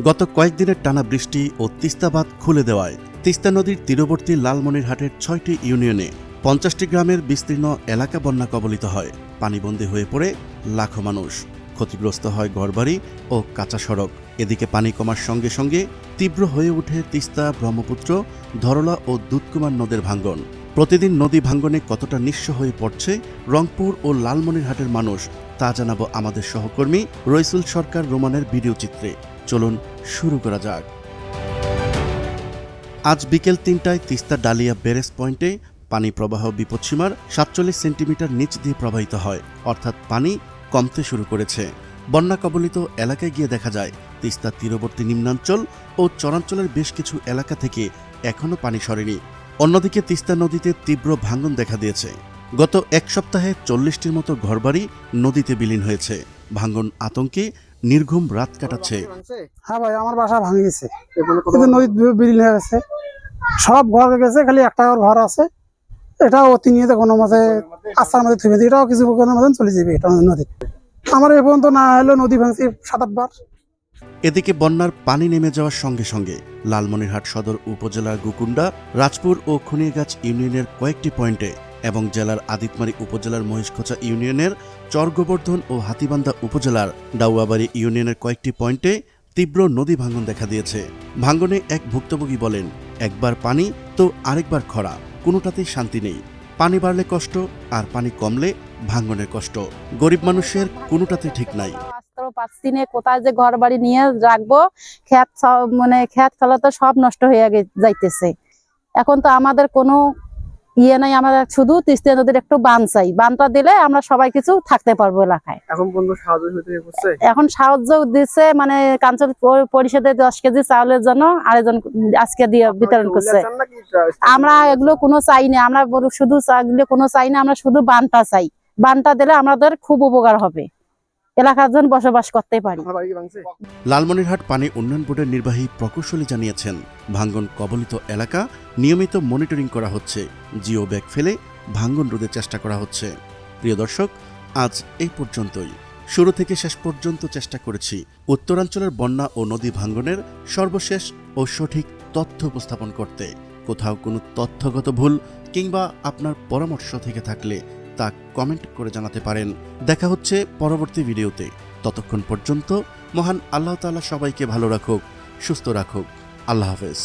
গত কয়েকদিনের টানা বৃষ্টি ও তিস্তাবাদ খুলে দেওয়ায় তিস্তা নদীর তীরবর্তী লালমনিরহাটের ছয়টি ইউনিয়নে পঞ্চাশটি গ্রামের বিস্তীর্ণ এলাকা বন্যা কবলিত হয়। পানিবন্দী হয়ে পড়ে লাখো মানুষ। ক্ষতিগ্রস্ত হয় ঘরবাড়ি ও কাঁচা সড়ক। এদিকে পানি কমার সঙ্গে সঙ্গে তীব্র হয়ে ওঠে তিস্তা ব্রহ্মপুত্র, ধরলা ও দুধকুমার নদের ভাঙ্গন। প্রতিদিন নদী ভাঙ্গনে কতটা নিঃস্ব হয়ে পড়ছে রংপুর ও লালমনিরহাটের মানুষ, তা জানাব আমাদের সহকর্মী রইসুল সরকার রোমানের ভিডিও চিত্রে। চলুন শুরু করা যাক। আজ বিকেল তিনটায় তিস্তা ডালিয়া ব্যারেজ পয়েন্টে পানি প্রবাহ বিপদসীমার সাতচল্লিশ সেন্টিমিটার নিচ দিয়ে প্রবাহিত হয়, অর্থাৎ পানি কমতে শুরু করেছে। বন্যা কবলিত এলাকায় গিয়ে দেখা যায়, তিস্তা তীরবর্তী নিম্নাঞ্চল ও চরাঞ্চলের বেশ কিছু এলাকা থেকে এখনও পানি সরেনি। অন্যদিকে তিস্তা নদীতে তীব্র ভাঙন দেখা দিয়েছে। গত এক সপ্তাহে চল্লিশটির মতো ঘরবাড়ি নদীতে বিলীন হয়েছে। ভাঙন আতঙ্কে নির্ঘুম রাত কাটাচ্ছে। হ্যাঁ ভাই আমার বাসা ভাঙে গেছে কিন্তু নদী বিলীন হয়ে গেছে। সব ঘর গেছে খালি একটা ঘর আছে। এটাও অতি নিয়ে কোনো মতে আস্থার মধ্যে থুবে এটাও কিছু কোনো মতন চলে যাবে এটা নদী। আমার এ পর্যন্ত না হলো নদী ভাঙছি সাত আটবার। এদিকে বন্যার পানি নেমে যাওয়ার সঙ্গে সঙ্গে লালমনিরহাট সদর উপজেলার গুকুন্ডা রাজপুর ও খুনিয়াগাছ ইউনিয়নের কয়েকটি পয়েন্টে এবং জেলার আদিতমারি উপজেলার মহিষখোচা ইউনিয়নের চরগোবর্ধন ও হাতিবান্ধা উপজেলার ডাউয়াবাড়ি ইউনিয়নের কয়েকটি পয়েন্টে তীব্র নদী ভাঙন দেখা দিয়েছে। ভাঙনে এক ভুক্তভোগী বলেন, একবার পানি তো আরেকবার খরা, কোনোটাতেই শান্তি নেই। পানি বাড়লে কষ্ট আর পানি কমলে ভাঙনের কষ্ট। গরিব মানুষের কোনোটাতে ঠিক নাই। রাস্তাও পাচ্ছি না কোথায় যে ঘর বাড়ি নিয়ে রাখব সব মানে খেত খেলা তো সব নষ্ট হয়ে যাইতেছে। এখন তো আমাদের কোনো ইয়ে নাই আমাদের শুধু তিস্তা নদীর একটু বান চাই। বানটা দিলে আমরা সবাই কিছু থাকতে পারব এলাকায়। এখন সাহায্য এখন সাহায্য দিচ্ছে মানে কাঞ্চল প- পরিষদে দশ কেজি চাউলের জন্য আরেকজন আজকে দিয়ে বিতরণ করছে। আমরা এগুলো কোনো চাই না আমরা শুধু কোনো চাই না আমরা শুধু বানটা চাই। বানটা দিলে আমাদের খুব উপকার হবে। এলাকার জন বসবাস করতে পারি। লালমনিরহাট পানি উন্নয়ন বোর্ডের নির্বাহী প্রকৌশলী জানিয়েছেন ভাঙ্গন কবলিত এলাকা নিয়মিত মনিটরিং করা হচ্ছে জিও ব্যাগ ফেলে ভাঙ্গন রোধের চেষ্টা করা হচ্ছে। প্রিয় দর্শক আজ এই পর্যন্তই। শুরু থেকে শেষ পর্যন্ত চেষ্টা করেছি উত্তরাঞ্চলের বন্যা ও নদী ভাঙ্গনের সর্বশেষ ও সঠিক তথ্য উপস্থাপন করতে। কোথাও কোনো তথ্যগত ভুল কিংবা আপনার পরামর্শ থেকে থাকলে তা কমেন্ট করে জানাতে পারেন। দেখা হচ্ছে পরবর্তী ভিডিওতে। ততক্ষণ পর্যন্ত মহান আল্লাহ তালা সবাইকে ভালো রাখুক, সুস্থ রাখুক। আল্লাহ হাফেজ।